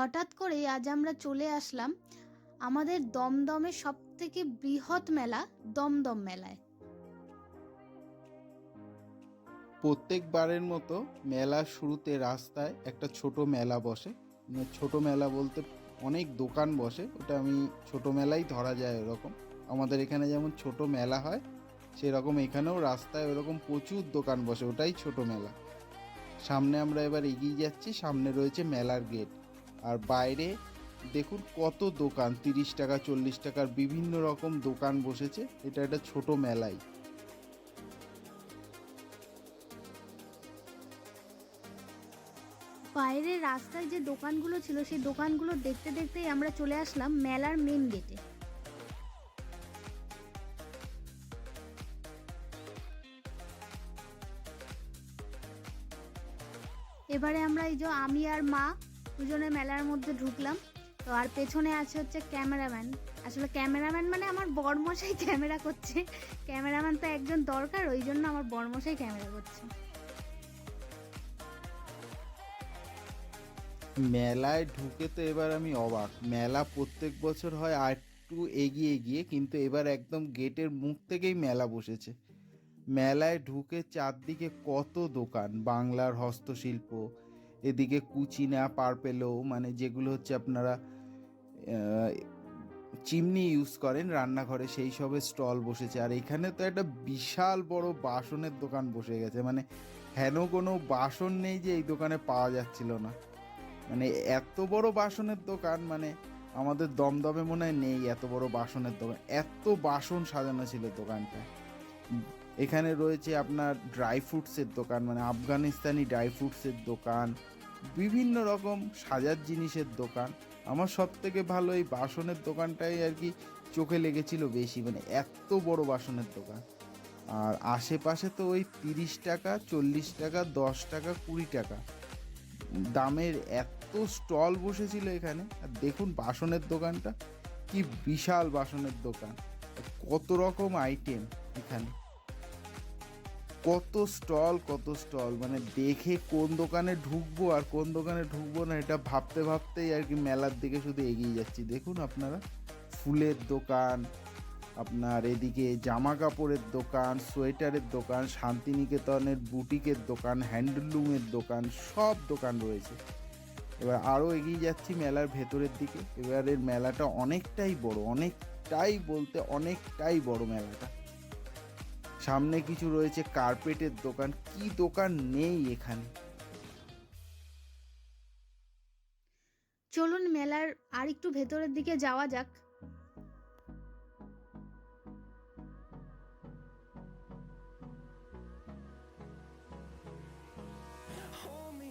হঠাৎ করে আজ আমরা চলে আসলাম আমাদের দমদমের সব থেকে বৃহৎ মেলা দমদম মেলায়। প্রত্যেকবারের মতো মেলার শুরুতে রাস্তায় একটা ছোট মেলা বসে। মানে ছোট মেলা বলতে অনেক দোকান বসে, ওটা আমি ছোট মেলাই ধরা যায় ওরকম। আমাদের এখানে যেমন ছোট মেলা হয়, সেরকম এখানেও রাস্তায় ওরকম প্রচুর দোকান বসে, ওটাই ছোট মেলা। সামনে আমরা এবার এগিয়ে যাচ্ছি, সামনে রয়েছে মেলার গেট আর বাইরে দেখুন কত দোকান, তিরিশ টাকা, চল্লিশ টাকার বিভিন্ন রকম দোকান বসেছে। এটা একটা ছোট মেলাই বাইরের রাস্তায় যে দোকানগুলো ছিল, সেই দোকানগুলো দেখতে দেখতেই আমরা চলে আসলাম মেলার মেন গেটে এবারে আমরা এই যে আমি আর মা দুজনে মেলার মধ্যে ঢুকলাম। তো আর পেছনে আছে হচ্ছে ক্যামেরাম্যান। আসলে ক্যামেরাম্যান মানে আমার বরমশাই ক্যামেরা করছে। ক্যামেরাম্যান তো একজন দরকার, ওই জন্য আমার বরমশাই ক্যামেরা করছে। মেলায় ঢুকে তো এবার আমি অবাক। মেলা প্রত্যেক বছর হয় আর একটু এগিয়ে গিয়ে, কিন্তু এবার একদম গেটের মুখ থেকেই মেলা বসেছে। মেলায় ঢুকে চারদিকে কত দোকান, বাংলার হস্তশিল্প এদিকে কুচিনা পার্পেলো মানে যেগুলো হচ্ছে আপনারা চিমনি ইউজ করেন রান্নাঘরে, সেই সবের স্টল বসেছে। আর এখানে তো একটা বিশাল বড় বাসনের দোকান বসে গেছে। মানে হেন কোনো বাসন নেই যে এই দোকানে পাওয়া যাচ্ছিল না। মানে এত বড় বাসনের দোকান মানে আমাদের দমদমে মনে হয় নেই এত বড় বাসনের দোকান। এত বাসন সাজানো ছিল দোকানটা। এখানে রয়েছে আপনার ড্রাই ফ্রুটসের দোকান মানে আফগানিস্তানি ড্রাই ফ্রুটসের দোকান, বিভিন্ন রকম সাজার জিনিসের দোকান। আমার সব থেকে ভালো এই বাসনের দোকানটাই আর কি চোখে লেগেছিল বেশি মানে এত বড় বাসনের দোকান। আর আশেপাশে তো ওই তিরিশ টাকা, চল্লিশ টাকা, দশ টাকা, কুড়ি টাকা। দামের এত স্টল বসেছিল এখানে। আর দেখুন বাসনের দোকানটা, কি বিশাল বাসনের দোকান। কত রকম আইটেম এখানে। কত স্টল কত স্টল। মানে দেখে কোন দোকানে ঢুকবো আর কোন দোকানে ঢুকবো না, এটা ভাবতে ভাবতেই আর কি মেলার দিকে শুধু এগিয়ে যাচ্ছি। দেখুন আপনারা, ফুলের দোকান, আপনার এদিকে জামা কাপড়ের দোকান, সোয়েটারের দোকান, শান্তিনিকেতনের বুটিকের দোকান, হ্যান্ডলুমের দোকান, সব দোকান রয়েছে। এবার আরও এগিয়ে যাচ্ছি মেলার ভেতরের দিকে। এবারের মেলাটা অনেকটাই বড়, অনেকটাই বলতে অনেকটাই বড় মেলাটা। সামনে কিছু রয়েছে কার্পেটের দোকান। কি দোকান নেই এখানে? চলুন মেলার আর একটু ভেতরের দিকে যাওয়া যাক। Hold me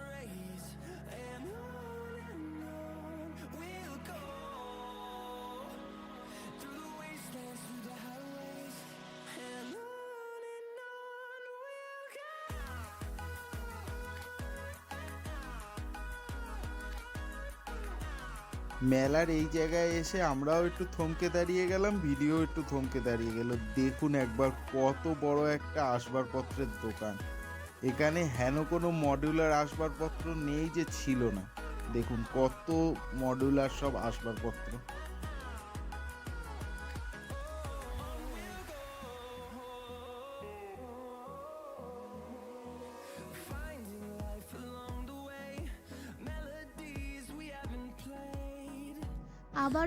মেলার এই জায়গায় এসে আমরাও একটু থমকে দাঁড়িয়ে গেলাম, ভিডিও একটু থমকে দাঁড়িয়ে গেল। দেখুন একবার কত বড় একটা আসবাবপত্রের দোকান। এখানে হেন কোনো মডিউলার আসবাবপত্র নেই যে ছিল না। দেখুন কত মডিউলার সব আসবাবপত্র।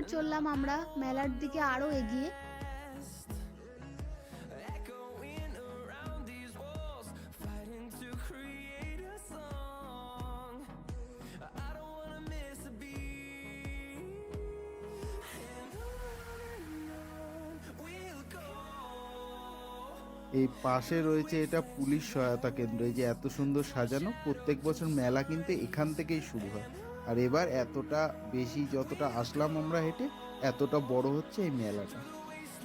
And আমরা, মেলার দিকে we'll এগিয়ে। এই পাশে রয়েছে এটা পুলিশ সহায়তা কেন্দ্র, এই যে এত সুন্দর সাজানো, প্রত্যেক বছর মেলা কিন্তু এখান থেকেই শুরু হয়। আর এবার এতটা বেশি যতটা আসলাম আমরা হেঁটে, এতটা বড় হচ্ছে এই মেলাটা।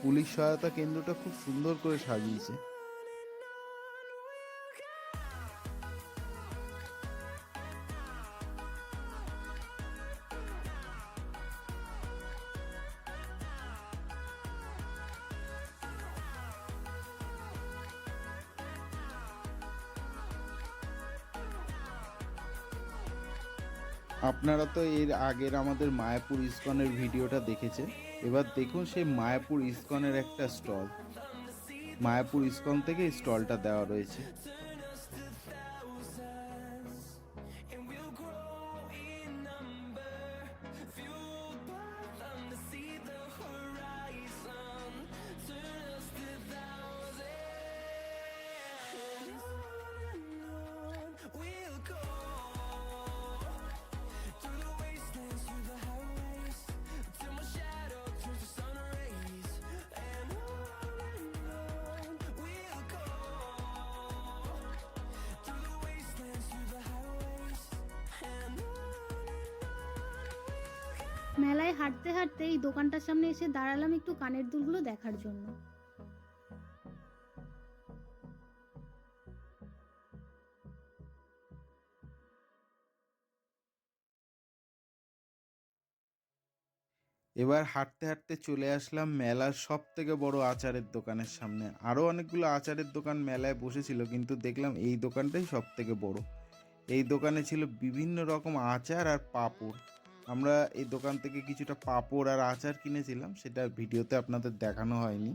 পুলিশ সহায়তা কেন্দ্রটা খুব সুন্দর করে সাজিয়েছে। আপনারা তো এর আগের আমাদের মায়াপুর ইস্কনের ভিডিওটা দেখেছে এবার দেখুন সেই মায়াপুর ইস্কনের একটা স্টল। মায়াপুর ইস্কন থেকে স্টলটা দেওয়া রয়েছে। মেলায় হাঁটতে হাঁটতে এই দোকানটার সামনে এসে দাঁড়ালাম একটু কানের দুলগুলো দেখার জন্য। এবার হাঁটতে হাঁটতে চলে আসলাম মেলার সব থেকে বড় আচারের দোকানের সামনে। আরও অনেকগুলো আচারের দোকান মেলায় বসেছিল, কিন্তু দেখলাম এই দোকানটাই সব থেকে বড়। এই দোকানে ছিল বিভিন্ন রকম আচার আর পাঁপড়। আমরা এই দোকান থেকে কিছুটা পাঁপড় আর আচার কিনেছিলাম সেটা ভিডিওতে আপনাদের দেখানো হয়নি।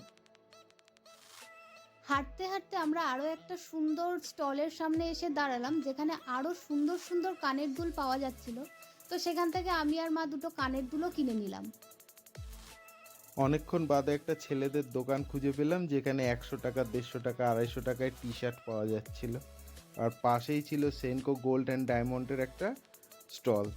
হাঁটতে হাঁটতে আমরা আরও একটা সুন্দর স্টলের সামনে এসে দাঁড়ালাম যেখানে আরও সুন্দর সুন্দর কানের দুল পাওয়া যাচ্ছিল। তো সেখান থেকে আমি আর মা দুটো কানের দুলও কিনে নিলাম। অনেকক্ষণ বাদে একটা ছেলেদের দোকান খুঁজে পেলাম যেখানে একশো টাকা দেড়শো টাকা আড়াইশো টাকায় টি শার্ট পাওয়া যাচ্ছিল। আর পাশেই ছিল সেনকো গোল্ড অ্যান্ড ডায়মন্ডের একটা স্টল।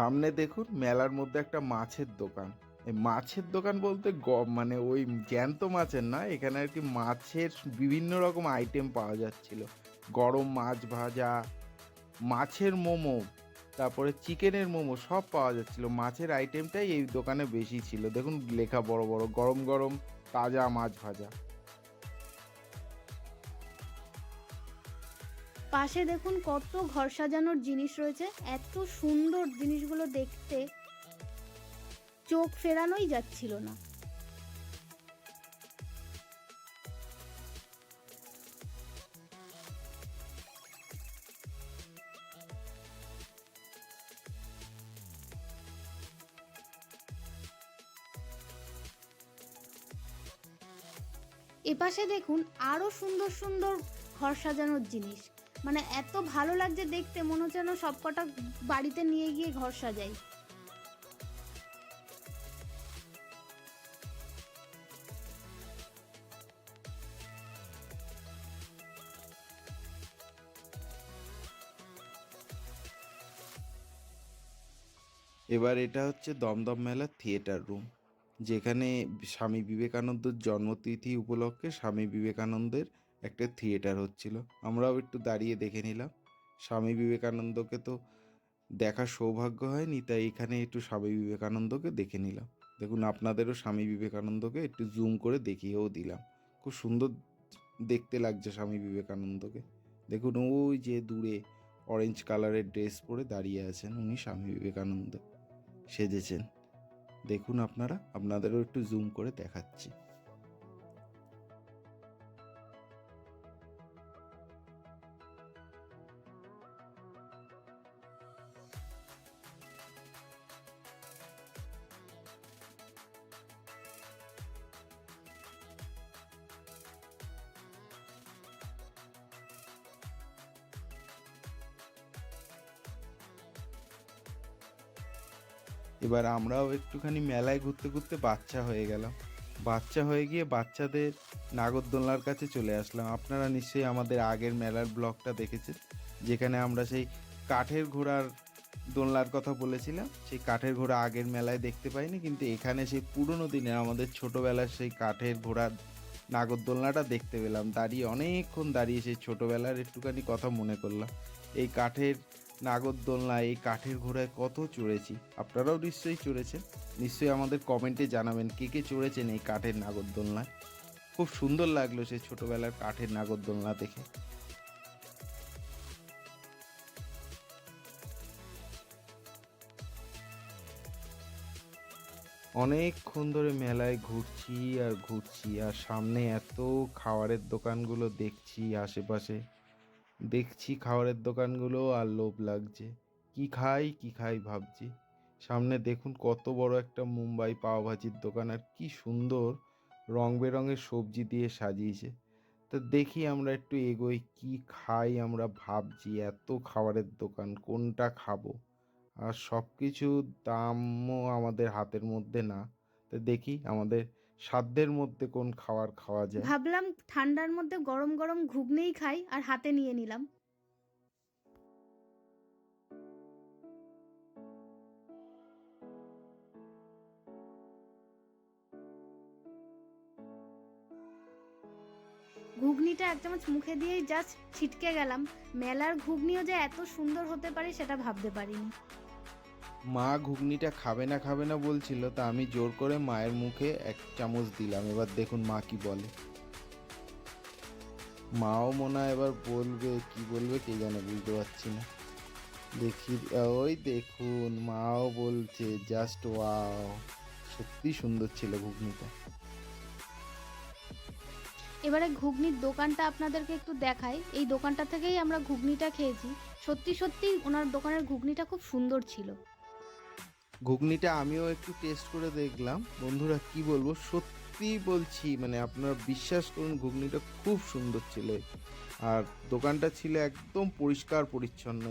সামনে দেখুন মেলার মধ্যে একটা মাছের দোকান। এই মাছের দোকান বলতে মানে ওই জ্যান্ত মাছের না, এখানে আর কি মাছের বিভিন্ন রকম আইটেম পাওয়া যাচ্ছিল। গরম মাছ ভাজা, মাছের মোমো, তারপরে চিকেনের মোমো সব পাওয়া যাচ্ছিল। মাছের আইটেমটাই এই দোকানে বেশি ছিল। দেখুন লেখা বড় বড়, গরম গরম তাজা মাছ ভাজা। পাশে দেখুন কত ঘর সাজানোর জিনিস রয়েছে। এত সুন্দর জিনিসগুলো দেখতে চোখ ফেরানোই যাচ্ছিল না। এপাশে দেখুন আরও সুন্দর সুন্দর ঘর সাজানোর জিনিস। মানে এত ভালো লাগছে দেখতে, মনে হচ্ছে যেন সবকটা বাড়িতে নিয়ে গিয়ে ঘর সাজাই। এবার এটা হচ্ছে দমদম মেলার থিয়েটার রুম, যেখানে স্বামী বিবেকানন্দের জন্মতিথি উপলক্ষে স্বামী বিবেকানন্দের একটা থিয়েটার হচ্ছিল। আমরাও একটু দাঁড়িয়ে দেখে নিলাম। স্বামী বিবেকানন্দকে তো দেখার সৌভাগ্য হয়নি, তাই এখানে একটু স্বামী বিবেকানন্দকে দেখে নিলাম। দেখুন, আপনাদেরও স্বামী বিবেকানন্দকে একটু জুম করে দেখিয়েও দিলাম। খুব সুন্দর দেখতে লাগছে স্বামী বিবেকানন্দকে। দেখুন, ওই যে দূরে অরেঞ্জ কালারের ড্রেস পরে দাঁড়িয়ে আছেন উনি স্বামী বিবেকানন্দ। সেজেছেন। দেখুন আপনারা, আপনাদেরও একটু জুম করে দেখাচ্ছি। এবার আমরাও একটুখানি মেলায় ঘুরতে ঘুরতে বাচ্চা হয়ে গেলাম। বাচ্চা হয়ে গিয়ে বাচ্চাদের নাগরদোলনার কাছে চলে আসলাম। আপনারা নিশ্চয়ই আমাদের আগের মেলার ব্লগটা দেখেছেন, যেখানে আমরা সেই কাঠের ঘোড়ার দোলনার কথা বলেছিলাম। সেই কাঠের ঘোড়া আগের মেলায় দেখতে পাইনি, কিন্তু এখানে সেই পুরনো দিনের আমাদের ছোটোবেলার সেই কাঠের ঘোড়ার নাগরদোলনাটা দেখতে পেলাম। দাঁড়িয়ে অনেকক্ষণ দাঁড়িয়ে সেই ছোটোবেলার একটুখানি কথা মনে করলাম। এই কাঠের নাগরদোলনা, এই কাঠের ঘোড়ায় কত চড়েছি? আপনারাও নিশ্চয়ই চড়েছেন। নিশ্চয়ই আমাদের কমেন্টে জানাবেন কে কে চড়েছেন এই কাঠের নাগরদোলনায়। খুব সুন্দর লাগল সেই ছোটোবেলার কাঠের নাগরদোলনা দেখে। অনেকক্ষণ ধরে মেলায় ঘুরছি আর ঘুরছি আর সামনে এত খাবারের দোকানগুলো দেখছি আশেপাশে। দেখছি খাবারের দোকানগুলো আর লোভ লাগছে। কি খাই কি খাই ভাবছি। সামনে দেখুন কত বড় একটা মুম্বাই পাওভাজির দোকান আর কি সুন্দর রং বেরঙের সবজি দিয়ে সাজিয়েছে। তো দেখি আমরা একটু এগোই, কি খাই আমরা ভাবছি, এত খাবারের দোকান, কোনটা খাব? আর সব কিছু দামও আমাদের হাতের মধ্যে না। তো দেখি আমাদের সাধ্যের মধ্যে কোন খাবার খাওয়া যায়? ভাবলাম ঠান্ডার মধ্যে গরম গরম ঘুগনিই খাই আর হাতে নিয়ে নিলাম। ঘুগনিটা এক চামচ মুখে দিয়েই জাস্ট ছিটকে গেলাম। মেলার ঘুগনিও যে এত সুন্দর হতে পারে সেটা ভাবতে পারিনি। মা ঘুগনিটা খাবে না খাবে না বলছিল, তা আমি জোর করে মায়ের মুখে এক চামচ দিলাম। এবার দেখুন মা কি বলে। মাও মনে হয় এবার বলবে, কি বলবে কে জানে, বুঝতে পারছি না। দেখি, ওই দেখুন, মাও বলছে জাস্ট ওয়াও সত্যি সুন্দর ছিল ঘুগনিটা। এবারে ঘুগনির দোকানটা আপনাদেরকে একটু দেখাই। এই দোকানটা থেকেই আমরা ঘুগনিটা খেয়েছি। সত্যি সত্যি, ওনার দোকানের ঘুগনিটা খুব সুন্দর ছিল। ঘুগনিটা আমিও একটু টেস্ট করে দেখলাম। বন্ধুরা কি বলব, সত্যি বলছি মানে আপনারা বিশ্বাস করুন, ঘুগনিটা খুব সুন্দর ছিল। আর দোকানটা ছিল একদম পরিষ্কার পরিচ্ছন্ন।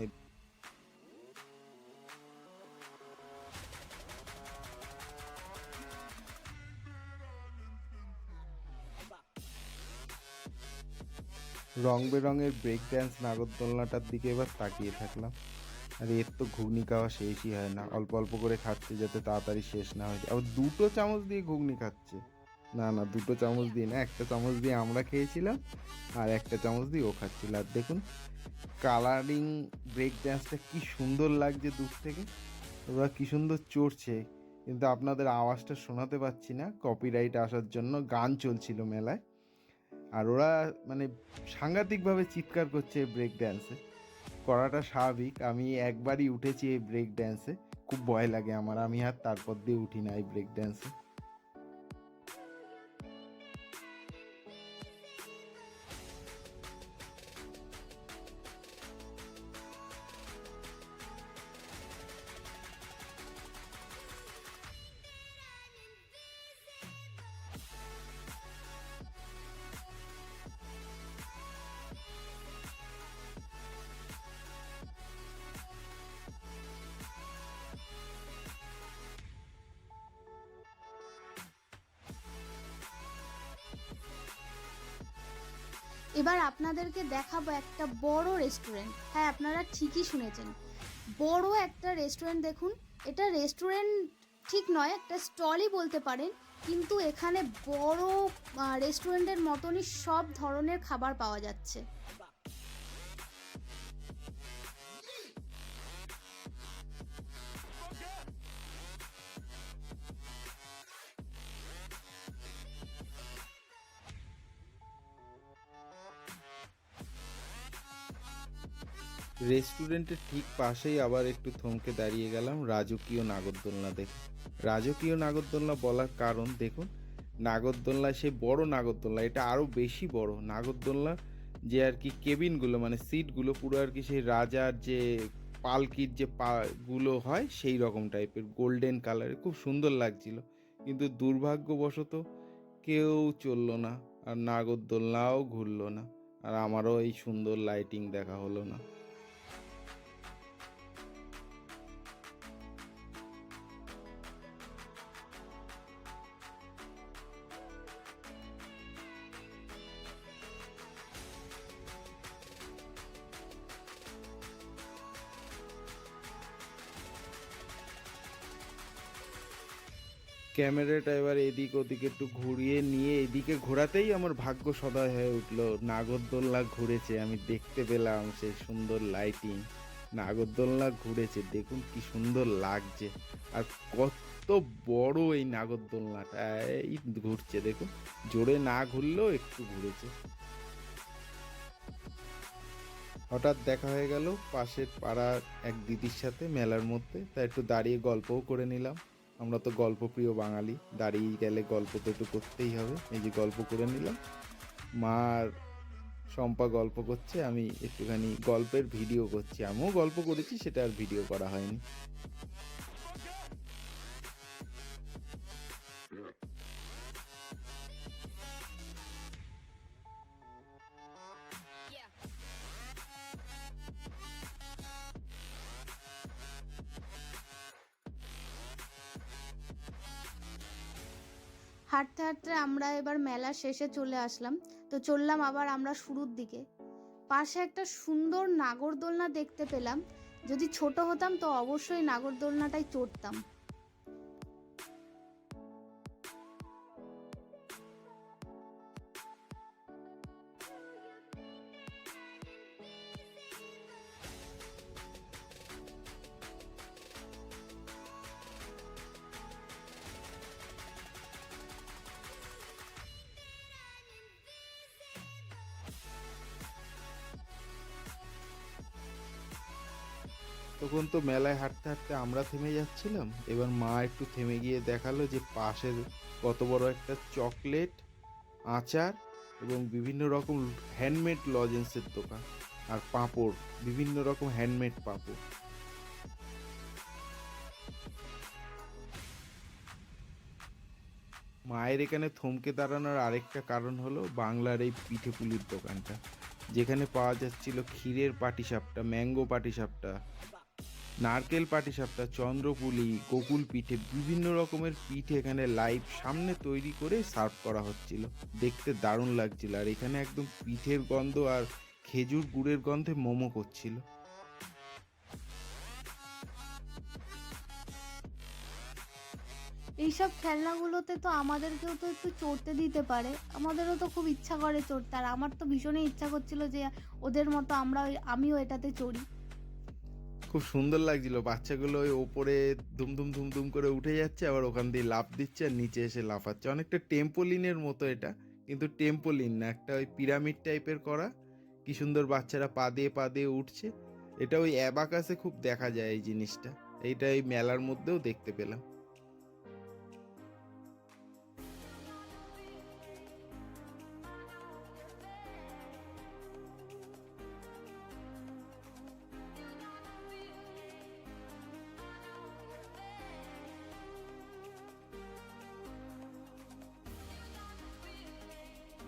রং বেরঙের ব্রেক ড্যান্স নাগরদোলনাটার দিকে এবার তাকিয়ে থাকলাম। আর এর তো ঘুগনি খাওয়া শেষই হয় না। অল্প অল্প করে খাচ্ছে যাতে তাড়াতাড়ি শেষ না হয়ে যায়। আবার দুটো চামচ দিয়ে ঘুগনি খাচ্ছে। না না, দুটো চামচ দিয়ে না, একটা চামচ দিয়ে আমরা খেয়েছিলাম আর একটা চামচ দিয়ে ও খাচ্ছিল। আর দেখুন কালারিং ব্রেক ড্যান্সটা কী সুন্দর লাগছে দূর থেকে। ওরা কী সুন্দর চড়ছে। কিন্তু আপনাদের আওয়াজটা শোনাতে পাচ্ছি না। কপিরাইট আসার জন্য গান চলছিল মেলায়। আর ওরা মানে সাংঘাতিকভাবে চিৎকার করছে ব্রেক ড্যান্সে করাটা স্বাভাবিক। আমি একবারই উঠেছি এই ব্রেক ড্যান্সে খুব ভয় লাগে আমার। আমি আর তারপর দিয়ে উঠি না এই ব্রেক ড্যান্সে এবার আপনাদেরকে দেখাবো একটা বড় রেস্টুরেন্ট হ্যাঁ আপনারা ঠিকই শুনেছেন। বড় একটা রেস্টুরেন্ট দেখুন। এটা রেস্টুরেন্ট ঠিক নয়, একটা স্টলই বলতে পারেন। কিন্তু এখানে বড় রেস্টুরেন্টের মতনই সব ধরনের খাবার পাওয়া যাচ্ছে। রেস্টুরেন্টের ঠিক পাশেই আবার একটু থমকে দাঁড়িয়ে গেলাম রাজকীয় নাগরদোলনা দেখে। রাজকীয় নাগরদোলনা বলার কারণ দেখুন, নাগরদোলনা সে বড় নাগরদোলনা, এটা আরও বেশি বড়। নাগরদোলনা যে আর কি কেবিনগুলো মানে সিটগুলো পুরো আর কি সেই রাজার যে পালকির যে পাগুলো হয়, সেই রকম টাইপের, গোল্ডেন কালারের, খুব সুন্দর লাগছিল। কিন্তু দুর্ভাগ্যবশত কেউ চলল না, আর নাগরদোলনাও ঘুরলো না, আর আমারও এই সুন্দর লাইটিং দেখা হলো না। ক্যামেরাটা এবার এদিক ওদিক একটু ঘুরিয়ে নিয়ে এদিকে ঘোরাতেই আমার ভাগ্য সদয় হয়ে উঠল। নাগরদোল্লা ঘুরেছে, আমি দেখতে পেলাম সেই সুন্দর লাইটিং নাগরদোল্লা ঘুরেছে, দেখুন কি সুন্দর লাগছে। আর কত বড় এই নাগরদোলনাটা, এই ঘুরছে দেখুন। জোরে না ঘুরলেও একটু ঘুরেছে। হঠাৎ দেখা হয়ে গেল, পাশের পাড়ার এক দিদির সাথে, মেলার মধ্যে। তা একটু দাঁড়িয়ে গল্পও করে নিলাম। আমরা তো গল্প প্রিয় বাঙালি, দাঁড়িয়ে গেলে গল্প তো একটু করতেই হবে। এই যে গল্প করে নিলাম। মার শম্পা গল্প করছে, আমি একটুখানি গল্পের ভিডিও করছি। আমিও গল্প করেছি, সেটা আর ভিডিও করা হয়নি। হাঁটতে হাঁটতে আমরা এবার মেলা শেষে চলে আসলাম। তো চললাম আবার আমরা শুরুর দিকে। পাশে একটা সুন্দর নাগরদোলনা দেখতে পেলাম। যদি ছোট হতাম তো অবশ্যই নাগরদোলনাটাই চড়তাম। তখন তো মেলায় হাঁটতে হাঁটতে আমরা থেমে যাচ্ছিলাম। এবার মা একটু থেমে গিয়ে দেখাল যে পাশের কত বড় একটা চকলেট, আচার এবং বিভিন্ন রকম হ্যান্ডমেড লজেন্সের দোকান আর পাঁপড়, বিভিন্ন রকম হ্যান্ডমেড পাঁপড়। মায়ের এখানে থমকে দাঁড়ানোর আরেকটা কারণ হলো বাংলার এই পিঠেপুলির দোকানটা, যেখানে পাওয়া যাচ্ছিল ক্ষীরের পাটিসাপটা, ম্যাঙ্গো পাটিসাপটা। নারকেল পাটিসাপটা, চন্দ্রপুলি, গোকুল পিঠে বিভিন্ন রকমের পিঠে এখানে লাইভ সামনে তৈরি করে সার্ভ করা হচ্ছিল। দেখতে দারুণ লাগছিল আর এখানে একদম পিঠের গন্ধ আর খেজুর গুড়ের গন্ধে মোমো করছিল। এইসব খেলনাগুলোতে তো আমাদেরকেও তো একটু চড়তে দিতে পারে। আমাদেরও তো খুব ইচ্ছা করে চড়তে। আর আমার তো ভীষণই ইচ্ছা করছিল যে ওদের মতো আমরা আমিও এটাতে চড়ি। খুব সুন্দর লাগছিল। বাচ্চাগুলো ওই ওপরে দুমদুম ধুমধুম করে উঠে যাচ্ছে, আবার ওখান দিয়ে লাফ দিচ্ছে আর নিচে এসে লাফাচ্ছে। অনেকটা টেম্পোলিনের মতো এটা, কিন্তু টেম্পোলিন না, একটা ওই পিরামিড টাইপের করা। কি সুন্দর বাচ্চারা পা দিয়ে পা দিয়ে উঠছে। এটা ওই অ্যাবাকাসে খুব দেখা যায় এই জিনিসটা। এইটা এই মেলার মধ্যেও দেখতে পেলাম।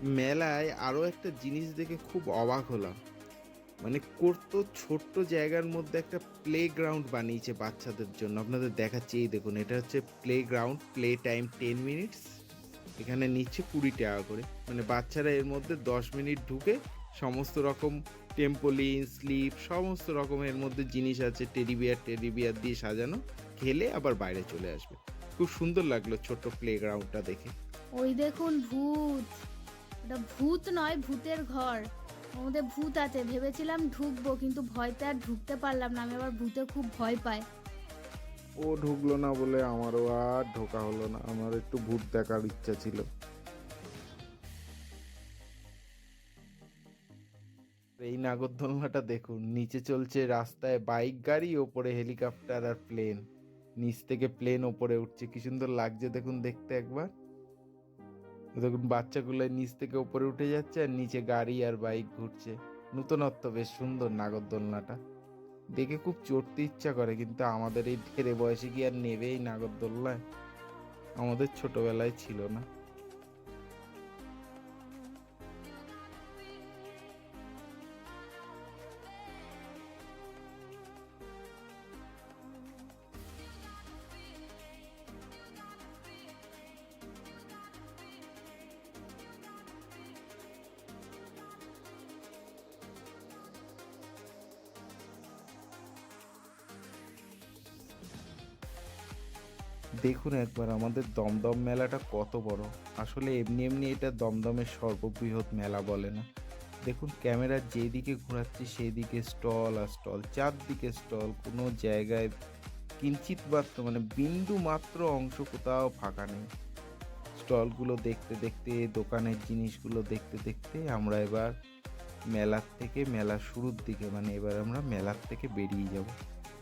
মেলায় আরও একটা জিনিস দেখে খুব অবাক হলাম। মানে করতো ছোট্ট জায়গার মধ্যে একটা প্লে গ্রাউন্ড বানিয়েছে বাচ্চাদের জন্য। আপনাদের দেখাচ্ছি, এই দেখুন, এটা হচ্ছে play ground play time ten minutes এখানে নিচ্ছে কুড়ি টাকা করে। মানে বাচ্চারা এর মধ্যে দশ মিনিট ঢুকে সমস্ত রকম টেম্পোলিন স্লিপ সমস্ত রকমের মধ্যে জিনিস আছে টেডি বিয়ার টেডি বিয়ার দিয়ে সাজানো। খেলে আবার বাইরে চলে আসবে। খুব সুন্দর লাগল ছোট্ট প্লে গ্রাউন্ডটা দেখে। ওই দেখুন ভূত। ওটা ভূত নয়, ভূতের ঘর। আমাদের ভূত আছে, ভেবেছিলাম ঢুকবো, কিন্তু ভয়তে আর ঢুকতে পারলাম না। আমি আবার ভূতে খুব ভয় পাই। ও ঢুকলো না বলে আমারও আর ঢোকা হলো না। আমার একটু ভূত দেখার ইচ্ছা ছিল। এই নাগরদোলনাটা দেখুন, নিচে চলছে রাস্তায় বাইক গাড়ি, ওপরে হেলিকপ্টার আর প্লেন। নিচ থেকে প্লেন ওপরে উঠছে। কি সুন্দর লাগছে দেখুন দেখতে একবার। দেখুন, বাচ্চাগুলো নিচ থেকে উপরে উঠে যাচ্ছে আর নিচে গাড়ি আর বাইক ঘুরছে। নূতনত্ব, বেশ সুন্দর নাগরদোলনাটা। দেখে খুব চড়তে ইচ্ছা করে, কিন্তু আমাদের এই ধেরে বয়সে কি আর নেবেই নাগরদোল্লায় আমাদের ছোটবেলায় ছিল না। দেখুন একবার, আমাদের দমদম মেলাটা কত বড়। আসলে এমনি এমনি এটা দমদমের সর্ববৃহৎ মেলা বলে না। দেখুন, ক্যামেরা যেদিকে ঘোরাচ্ছে সেই দিকে স্টল আর স্টল, চারদিকে স্টল, কোনো জায়গায় কিঞ্চিত মাত্র মানে বিন্দু মাত্র অংশ কোথাও ফাঁকা নেই। স্টলগুলো দেখতে দেখতে, দোকানের জিনিসগুলো দেখতে দেখতে আমরা এবার মেলার থেকে মেলা শুরুর দিকে মানে এবার আমরা মেলার থেকে বেরিয়ে যাব।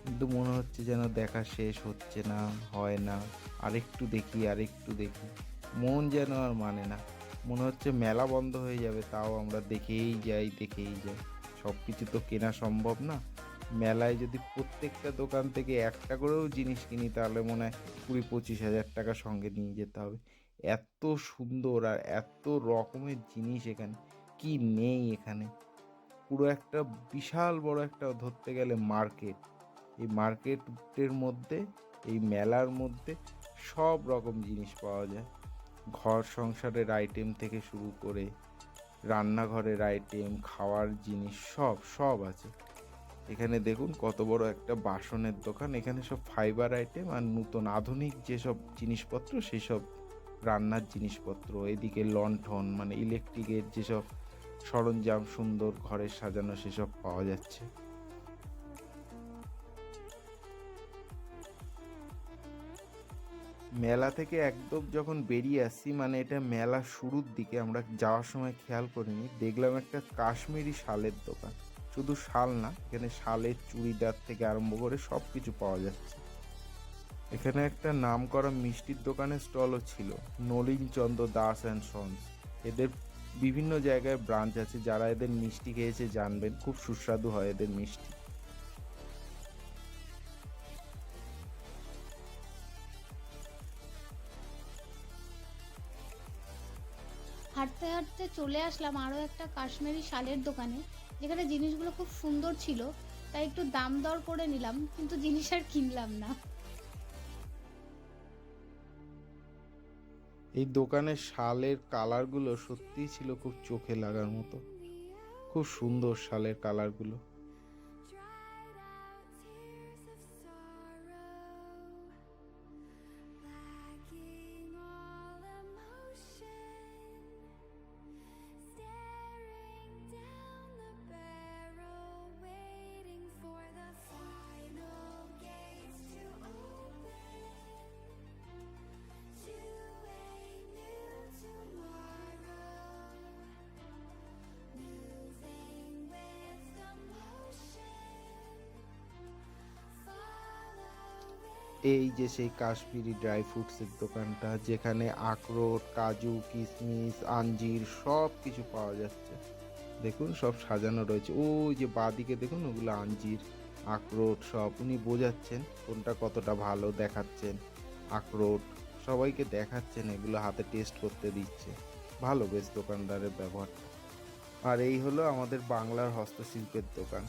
কিন্তু মনে হচ্ছে যেন দেখা শেষ হচ্ছে না, হয় না। আরেকটু দেখি আরেকটু দেখি। মন যেন আর মানে না। মনে হচ্ছে মেলা বন্ধ হয়ে যাবে, তাও আমরা দেখেই যাই দেখেই যাই। সব কিছু তো কেনা সম্ভব না। মেলায় যদি প্রত্যেকটা দোকান থেকে একটা করেও জিনিস কিনি, তাহলে মনে হয় কুড়ি পঁচিশ হাজার টাকা সঙ্গে নিয়ে যেতে হবে। এত সুন্দর আর এত রকমের জিনিস এখানে। কি নেই এখানে? পুরো একটা বিশাল বড় একটা ধরতে গেলে মার্কেট। এই মার্কেটের মধ্যে, এই মেলার মধ্যে সব রকম জিনিস পাওয়া যায়। ঘর সংসারের আইটেম থেকে শুরু করে রান্নাঘরের আইটেম খাওয়ার জিনিস সব সব আছে। এখানে দেখুন কত বড় একটা বাসনের দোকান। এখানে সব ফাইবার আইটেম আর নতুন আধুনিক যেসব জিনিসপত্র, সেসব রান্নার জিনিসপত্র। এদিকে লণ্ঠন মানে ইলেকট্রিকের যেসব সরঞ্জাম সুন্দর ঘরে সাজানো, সেসব পাওয়া যাচ্ছে। মেলা থেকে একদম যখন বেরিয়ে আসছি মানে এটা মেলা শুরুর দিকে, আমরা যাওয়ার সময় খেয়াল করিনি, দেখলাম একটা কাশ্মীরি শালের দোকান। শুধু শাল না, এখানে শালের চুড়িদার থেকে আরম্ভ করে সব কিছু পাওয়া যাচ্ছে। এখানে একটা নাম করা মিষ্টির দোকানের স্টলও ছিল নলিন চন্দ্র দাস অ্যান্ড সন্স। এদের বিভিন্ন জায়গায় ব্রাঞ্চ আছে, যারা এদের মিষ্টি খেয়েছে, জানবেন। খুব সুস্বাদু হয় এদের মিষ্টি। হাঁটতে হাঁটতে চলে আসলাম আরও একটা কাশ্মীরি শালের দোকানে, যেখানে জিনিসগুলো খুব সুন্দর ছিল, তাই একটু দাম দর করে নিলাম, কিন্তু জিনিস আর কিনলাম না। এই দোকানের শালের কালারগুলো সত্যিই ছিল খুব চোখে লাগার মতো। খুব সুন্দর শালের কালারগুলো। এই যে সেই কাশ্মীরি ড্রাই ফ্রুটসের দোকানটা, যেখানে আখরোট, কাজু, কিশমিশ, আঞ্জির সব কিছু পাওয়া যাচ্ছে। দেখুন, সব সাজানো রয়েছে। ওই যে বাদিকে দেখুন, ওগুলো আঞ্জির, আখরোট সব। উনি বোঝাচ্ছেন কোনটা কতটা ভালো দেখাচ্ছেন। আখরোট, সবাইকে দেখাচ্ছেন, এগুলো হাতে টেস্ট করতে দিচ্ছে। ভালো বেশ দোকানদারের ব্যবহারটা আর এই হলো আমাদের বাংলার হস্তশিল্পের দোকান।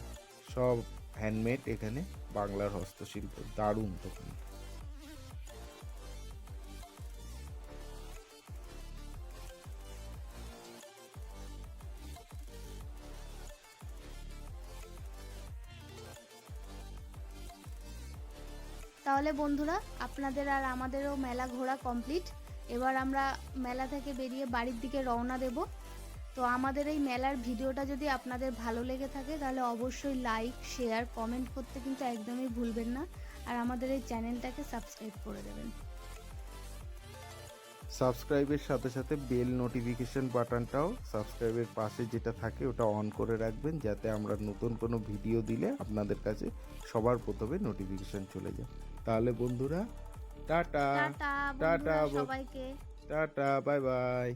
সব হ্যান্ডমেড এখানে বাংলার হস্তশিল্প। দারুণ দোকান। তাহলে বন্ধুরা, আপনাদের আর আমাদেরও মেলা ঘোরা কমপ্লিট এবার আমরা মেলা থেকে বেরিয়ে বাড়ির দিকে রওনা দেব। তো আমাদের এই মেলার ভিডিওটা যদি আপনাদের ভালো লেগে থাকে, তাহলে অবশ্যই লাইক শেয়ার কমেন্ট করতে কিন্তু একদমই ভুলবেন না। আর আমাদের এই চ্যানেলটাকে সাবস্ক্রাইব করে দেবেন। সাবস্ক্রাইবের সাথে সাথে বেল নোটিফিকেশন বাটনটাও সাবস্ক্রাইবের পাশে যেটা থাকে, ওটা অন করে রাখবেন, যাতে আমরা নতুন কোনো ভিডিও দিলে আপনাদের কাছে সবার প্রথমে নোটিফিকেশন চলে যায়। তাহলে বন্ধুরা টাটা। টাটা সবাইকে। Tata bye by.